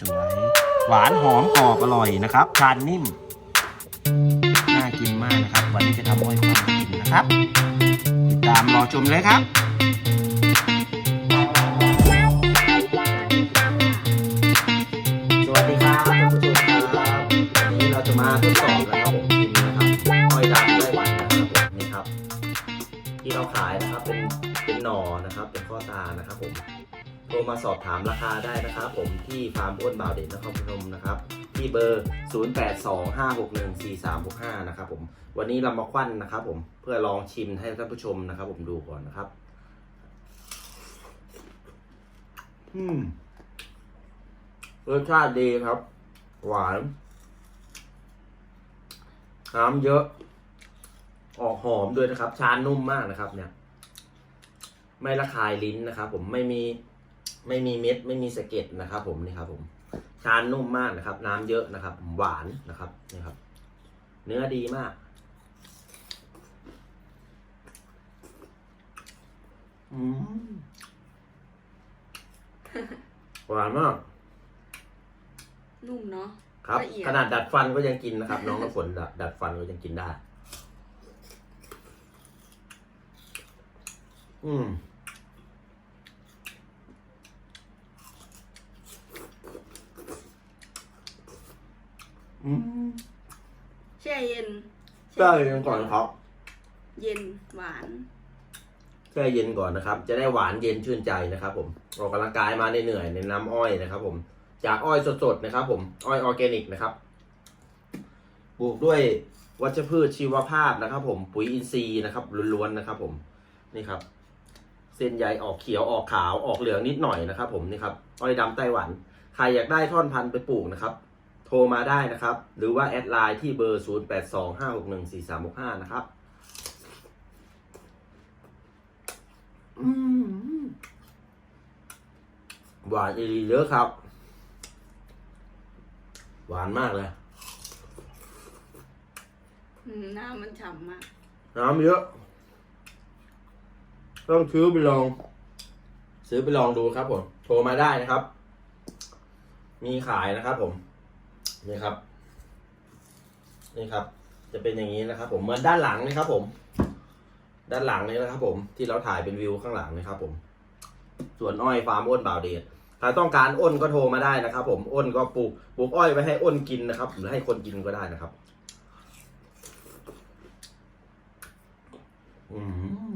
สวยหวานหอมกรอบอร่อยนะครับทานนิ่ม น่ากินมากนะครับ วันนี้จะทำอ้อยความกินนะครับ ติดตามรอชมเลยครับสวัสดีครับท่านผู้ชมครับวันนี้เราจะมาทดสอบนะครับผมชิมนะครับอ้อยดำไต้หวันนะครับผมนี่ครับ ที่เราขายนะครับเป็นเป็นหน่อนะครับ เป็นข้อตานะครับผม โทรมาสอบถามราคาได้นะครับ ผมที่ฟาร์มอ้วนบ่าวเด็ดนครพนมนะครับ ที่เบอร์ 0825614365 นะครับผมวันนี้เรามาควันนะครับ ผมเพื่อลองชิมให้ท่านผู้ชมนะครับ ผมดูก่อนนะครับ อืมรสชาติดีครับ หวาน น้ำเยอะ ออกหอมด้วยนะครับ ชานุ่มมากนะครับ เนี่ย ไม่ระคายลิ้นนะครับ ผมไม่มี ไม่มีเม็ดไม่มีสะเก็ดนะครับ ผมนี่ครับ ผมชานุ่มมากนะครับ น้ำเยอะนะครับ หวานนะครับนี่ครับ เนื้อดีมาก อืมหวานมาก นุ่มเนาะครับ ละเอียดขนาดดัดฟันก็ยังกินนะครับ น้องน้ำฝนดัดดัดฟันก็ยังกินได้ อืม อืมแช่เย็นแช่เย็นก่อนครับเย็นหวานแช่เย็นก่อนนะครับ จะได้หวานเย็นชื่นใจนะครับ ผมออกกำลังกายมาเหนื่อยๆในน้ำอ้อยนะครับ ผม จากอ้อยสดๆนะครับ ผมอ้อยออร์แกนิกนะครับปลูกด้วยวัชพืชชีวภาพนะครับ ผมปุ๋ยอินทรีย์นะครับล้วนๆนะครับ ผมนี่ครับ เส้นใยออกเขียวออกขาวออกเหลืองนิดหน่อยนะครับ ผมนี่ครับอ้อยดำไต้หวันใครอยากได้ท่อนพันธุ์ไปปลูกนะครับ โทรมาได้นะครับ หรือว่าแอดไลน์ที่เบอร์ 0825614365 นะครับอืมหวานอีหลีเยอะครับ หวานมากเลย อืมหน้ามันฉ่ำมาก น้ำเยอะ ต้องซื้อไปลอง ซื้อไปลองดูครับผม โทรมาได้นะครับ มีขายนะครับผม นี่ครับ นี่ครับ จะเป็นอย่างนี้นะครับ ผมเหมือนด้านหลังนี่ครับ ผม ด้านหลังนี่นะครับ ผมที่เราถ่ายเป็นวิวข้างหลังนะครับ ผม ส่วนอ้อยฟาร์มอ้นบ่าวเดชถ้าต้องการอ้นก็โทรมาได้นะครับ ผมอ้นก็ปลูกปลูกอ้อยไว้ให้อ้นกินนะครับ หรือให้คนกินก็ได้นะครับ อืม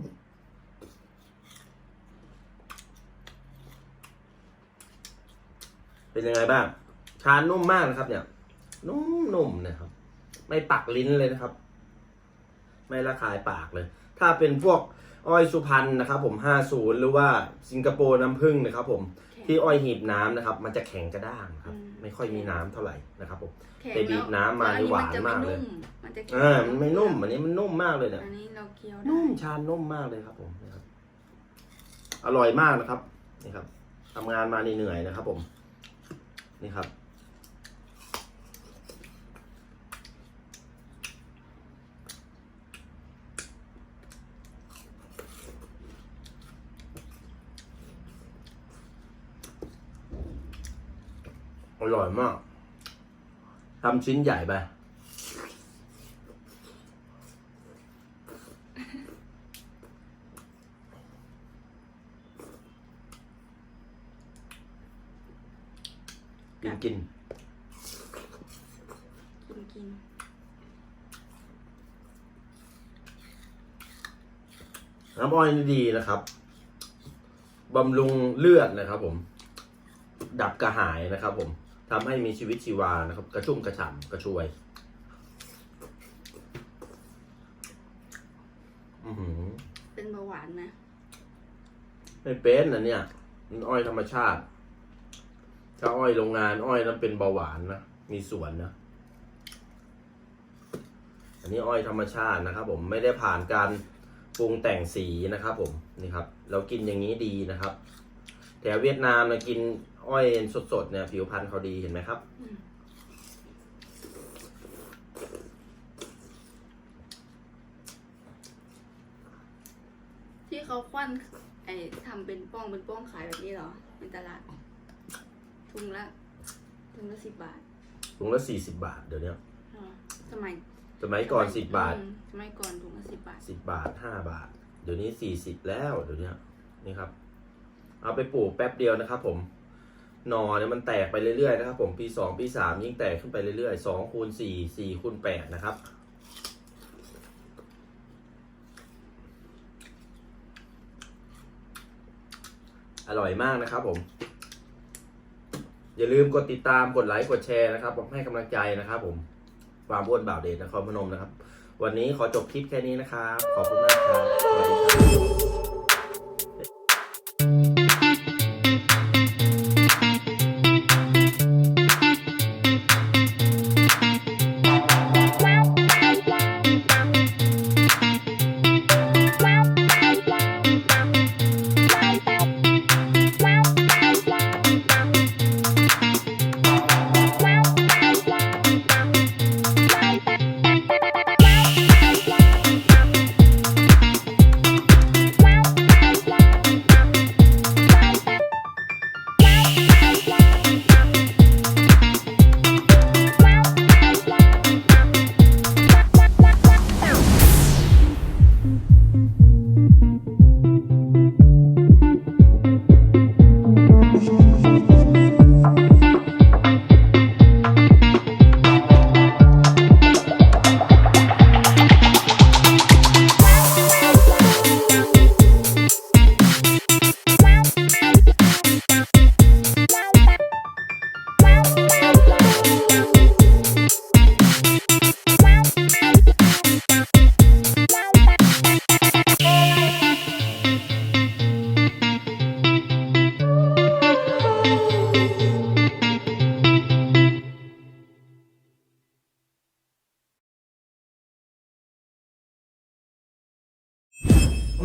เป็นยังไงบ้าง ชานุ่มมากนะครับเนี่ย นุ่มๆนะครับ ไม่ปักลิ้นเลยนะครับ ไม่ระคายปากเลย ถ้าเป็นพวกอ้อยสุพรรณนะครับผม50หรือว่าสิงคโปร์น้ำผึ้งนะครับ ผม ที่อ้อยหีบน้ำนะครับ มันจะแข็งกระด้างครับไม่ค่อยมีน้ำเท่าไหร่นะครับผม แข็งไปบีบน้ำมาแล้วนี่หวานจะมากเลยมันจะแข็งอ่ามันไม่นุ่มอันนี้มันนุ่มมากเลยเนี่ย อันนี้เราเคี้ยวได้นุ่มชานุ่มมากเลยครับผมนะครับ อร่อยมากนะครับ นี่ครับทำงานมาเหนื่อยๆนะครับ ผม นี่ครับ อร่อยมากทำชิ้นใหญ่ไป กินกิน กินกินน้ำอ้อยนี่ดีนะครับบำรุงเลือดนะครับผม ดับกระหายนะครับผม ทำให้มีชีวิตชีวานะครับ กระชุ่มกระฉ่ำกระชวย อือหือ เป็นเบาหวานไหมไม่เป็นนะเนี่ยมันอ้อยธรรมชาติ ถ้าอ้อยโรงงาน อ้อยนั้นเป็นเบาหวานนะ มีสวนนะ อันนี้อ้อยธรรมชาตินะครับ ผมไม่ได้ผ่านการปรุงแต่งสีนะครับ ผมนี่ครับ เรากินอย่างนี้ดีนะครับ แต่เวียดนามนะกิน อ้อยสดๆเนี่ยผิวพรรณเขาดีเห็นไหมครับอืมที่เขาควันไอ้ทำเป็นป้องเป็นป้องขายแบบนี้เหรอในตลาดถุงละถุงละสิบบาทถุงละสี่สิบบาทเดี๋ยวนี้อ๋อสมัยสมัยก่อนสิบบาท อืมสมัยก่อนถุงละสิบบาท สิบบาทห้าบาท เดี๋ยวนี้สี่สิบแล้วเดี๋ยวนี้นี่ครับ เอาไปปลูกแป๊บเดียวนะครับผม หนอเนี่ยมันแตกไปเรื่อยๆนะครับ ผมปีสองปีสามยิ่งแตกขึ้นไปเรื่อยๆสองคูณสี่สี่คูณแปดนะครับ อร่อยมากนะครับผม อย่าลืมกดติดตามกดไลค์กดแชร์นะครับผมให้กำลังใจนะครับผมความบ้วนบ่าวเดชนครพนมนะครับ วันนี้ขอจบคลิปแค่นี้นะครับ ขอบคุณมากครับสวัสดีครับ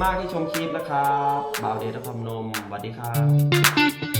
มากที่ชมคลิปนะครับบ่าวเดชนครนมสวัสดีครับ